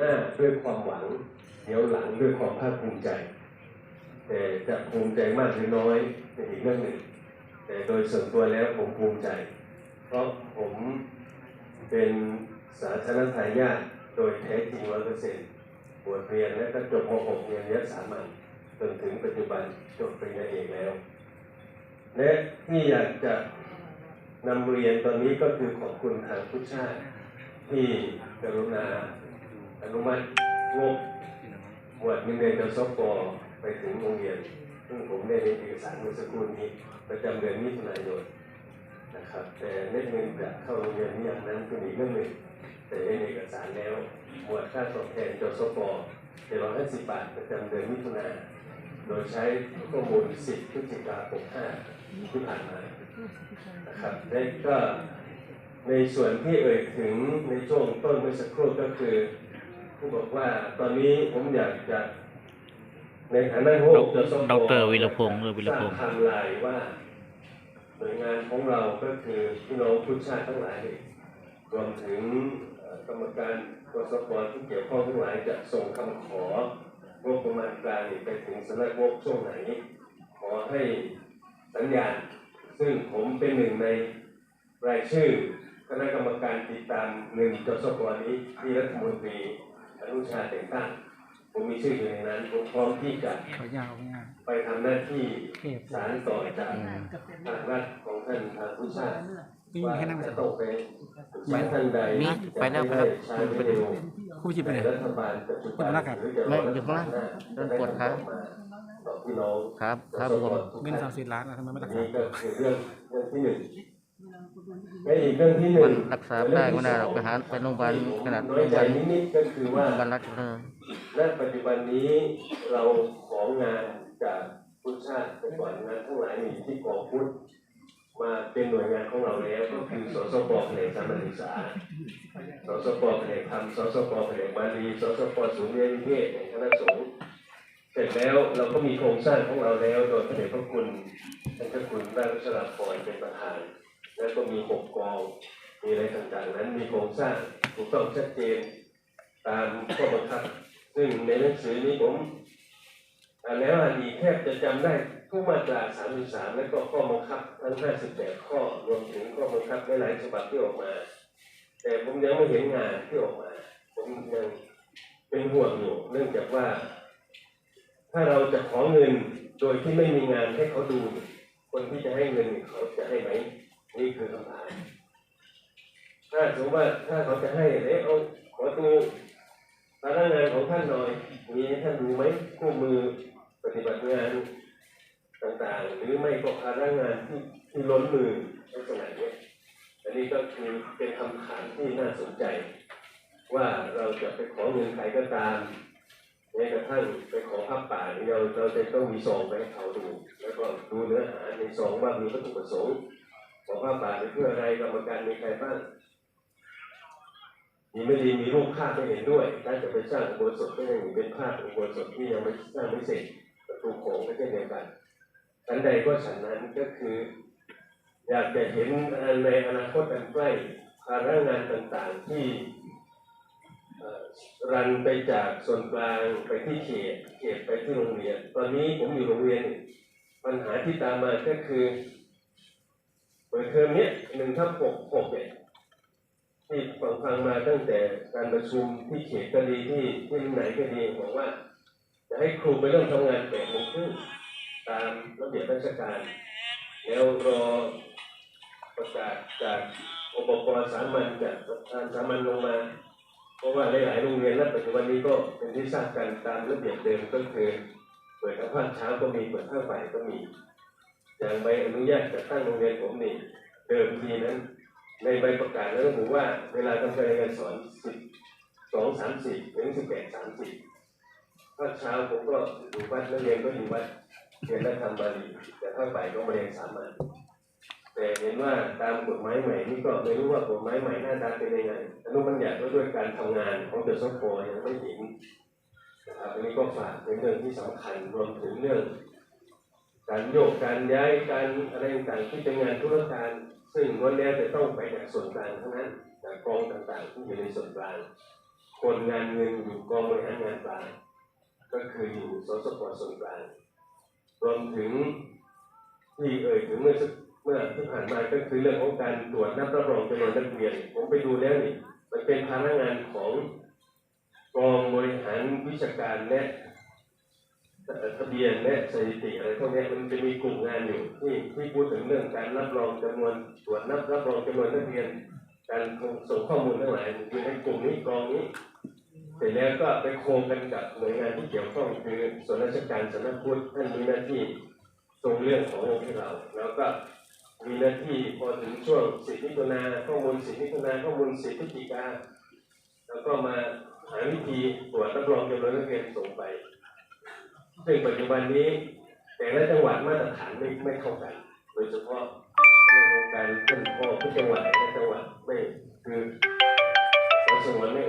หน้าด้วยความหวัง เดี๋ยวหลังด้วยความภาคภูมิใจ แต่จะภูมิใจมากหรือน้อยเป็นอีกเรื่องหนึ่ง แต่โดยส่วนตัวแล้วผมภูมิใจ เพราะผมเป็นสาธารณทายาทโดยแท้จริงร้อยเปอร์เซ็นต์บวชเรียนและก็จบม .6 เรียนยะสามัญจนถึงปัจจุบันจบปริญญาเอกแล้ว และที่อยากจะนำเรียนตอนนี้ก็คือขอบคุณทางผู้ชาติที่กรุณา อนุมัติงบหมวดเงินเดือนจสปไปถึงโรงเรียน ซึ่งผมได้ในเอกสารเมื่อสักครู่นี้ประจำเดือนมิถุนายนนะครับ แต่เม็ดเงินจะเข้าโรงเรียนนี้อย่างนั้นเป็นอีกเรื่องหนึ่งแต่ในเอกสารแล้ว หมวดค่าตอบแทนจสปเจ็ดร้อยห้าสิบบาทประจำเดือนมิถุนายนโดยใช้ข้อมูล10พฤศจิกายน65ที่ผ่านมานะครับและก็ในส่วนที่เอ่ยถึงในช่วงต้นเมื่อสักครู่ก็คือ ผู้บอกว่าตอนนี้ผมอยากจะในฐานะหัวหน้าจสปดอกเตอรวีรพงษ์เออวีรพงษ์สร้างไทม์ไลน์ว่าหน่วยงานของเราก็คือพี่น้องผู้ชาติทั้งหลายรวมถึงเอ่อกรรมการกสปที่เกี่ยวข้องทั้งหลายจะส่งคำของบประมาณกลางไปถึงสำนักงบช่วงไหน ขอให้สัญญาณ ซึ่งผมเป็นหนึ่งในรายชื่อคณะกรรมการติดตามหนึ่งจสปนี้ที่รัฐมนตรี อนุชาแต่งตั้งผมมีชื่ออยู่ในนั้นผมพร้อมที่จะขอยาวง่ายไปทำหน้าที่เทพสารต่อจากทางรัฐของท่านทางผู้ชาติไม่มีว่าแค่นั่งไปจะสักต้องไปปรึกษาท่านใดมีไปแล้วไปแล้วใช้ไม่เร็วคู่ชิบไปในไหนรัฐบาลปัจจุบันอยู่ข้างหน้าครับหรือจะไม่อยู่ข้างหน้าโดนปวดขาต่อพี่น้องครับครับผมเงินสามสิบล้านอะทำไมไม่อัรันกษานี้ก็คือเรื่องเรื่องที่หนึ่ง มันึ่นงรักษาไม่ได้ก็ได้หรอกไปหาไปโรงพยาบาลขนาดน้โรอยงพใจยาบาลนิดๆก็คือโรว่างพยาบาลรัฐเออณปัจจุบันนี้เราของงานจากพุทธชาติไปก่อนงานทั้งหลายมีที่กองพุทธมาเป็นหน่วยงานของเราแล้วก็คือสสปแผนกธรรมศึกษาสสปแผนกธรรมสสปแผนกบาลีสสปศูนย์เรียนนิเทศแห่งคณะสงฆ์เสร็จแล้วเราก็มีโครงสร้างของเราแล้ว โดยพระเดชพระคุณท่านเจ้าคุณราชราพรเป็นประธาน แล้วก็มีหกกอง มีอะไรต่างๆ นั้นมีโครงสร้างถูกต้องชัดเจนตามข้อบังคับ ซึ่งในหนังสือนี้ผมอ่านแล้วอ่านอีกแทบจะจำได้ทุกมาตรา 33 และก็ข้อบังคับทั้ง 58 ข้อรวมถึงข้อบังคับหลายๆฉบับที่ออกมา แต่ผมยังไม่เห็นงานที่ออกมา ผมยังเป็นห่วงอยู่เนื่องจากว่า ถ้าเราจะขอเงินโดยที่ไม่มีงานให้เขาดู คนที่จะให้เงินเขาจะให้ไหม นี่คือคำถามถ้าสมมติว่าถ้าเขาจะให้เอ๊ะเอาขอดูพนักงานของท่านหน่อยมีท่านดูไหมคู่มือปฏิบัติงานต่างๆ หรือไม่ก็พนักงานที่ที่ล้นมือลักษณะเนี้ยอันนี้ก็คือเป็นคำถามที่น่าสนใจ ว่าเราจะไปขอเงินใครก็ตามแม้กระทั่งไปขอภาพป่าเราเราจะต้องมีซองไปให้เขาดู แล้วก็ดูเนื้อหาในซองว่ามีวัตถุประสงค์ ขอภาป่าไปเพื่ออะไรกรรมการมีใครบ้างมีไม่ดีมีรูปภาพไม่เห็นด้วยถ้าจะไปสร้างอุโบสถก็ยังเห็นเป็นภาพอุโบสถที่ยังไม่สร้างไม่เสร็จประตูโขงก็เช่นเดียวกันฉันใดก็ฉันนั้นก็คือ อยากจะเห็นในอนาคตอันใกล้ภาระงานต่างๆที่รันไปจากส่วนกลางไปที่เขตเขตไปที่โรงเรียน ตอนนี้ผมอยู่โรงเรียน ปัญหาที่ตามมาก็คือ เปิดเทอมนี้หนึ่งทับหกหกเนี่ยที่ฟังฟังมาตั้งแต่การประชุมที่เขตก็ดีที่ที่ไหนก็ดีบอกว่า จะให้ครูไปเริ่มทำงานแปดโมงครึ่งตามระเบียบราชการ แล้วรอประกาศจากอปปสามัญจากประธานสามัญลงมา เพราะว่าหลายๆโรงเรียนณปัจจุบันนี้ก็เป็นที่ทราบกันตามระเบียบเดิมก็คือเปิดทั้งภาคเช้าก็มีเปิดภาคบ่ายก็มี อย่างใบอนุญาตจัดตั้งโรงเรียนผมนี่เดิมทีนั้น ในใบประกาศแล้วระบุว่าเวลาทำการเรียนการสอนสิบสองสามสิบถึงสิบแปดสามสิบภาเช้าผมก็อยู่วัดนักเรียนก็อยู่วัดเรียนและทำบาลีแต่ภาคบ่ายก็มาเรียนสามัญแต่เห็นว่าตามกฎหมายใหม่นี่ก็ไม่รู้ว่ากฎหมายใหม่หน้าตาเป็นยังไงอนุบัญญัติด้วยการทำงานของเดอะซอฟโยังไม่เห็นนะครับอันนี้ก็ฝากเป็นเรื่องที่สำคัญรวมถึงเรื่อง การโยกการย้ายการอะไรต่างๆที่เป็นงานธุรการ ซึ่งล้วนแล้วจะต้องไปจากส่วนกลางทั้งนั้นจากกองต่างๆที่อยู่ในส่วนกลาง คนงานเงินอยู่กองบริหารงานกลางก็คืออยู่สสปส่วนกลางรวมถึงที่เอ่ยถึงเมื่อสักเมื่อที่ผ่านมาก็คือเรื่องของการตรวจนับรับรองจำนวนนักเรียนผมไปดูแล้วนี่มันเป็นภาระงานของกองบริหารวิชาการและ ทะเบียนและสถิติอะไรพวกนี้มันจะมีกลุ่มงานอยู่ที่ที่พูดถึงเรื่องการรับรองจำนวนตรวจนับรับรองจำนวนนักเรียน การส่งข้อมูลทั้งหลายอยู่ในกลุ่มนี้กองนี้เสร็จแล้วก็ไปโครงกันกับหน่วยงานที่เกี่ยวข้องคือส่วนราชการสำนักพุทธท่านมีหน้าที่ตรงเรื่องของให้เรา แล้วก็มีหน้าที่พอถึงช่วงสิบมิถุนาข้อมูลสิบมิถุนาข้อมูลสิบพฤศจิกาแล้วก็มาหาวิธีตรวจรับรองจำนวนนักเรียนส่งไป ซึ่งปัจจุบันนี้แต่ละจังหวัดมาตรฐานไม่ไม่เท่ากัน โดยเฉพาะเรื่องของการขึ้นข้อทุกจังหวัดแต่ละจังหวัดไม่คือสสงวนไม่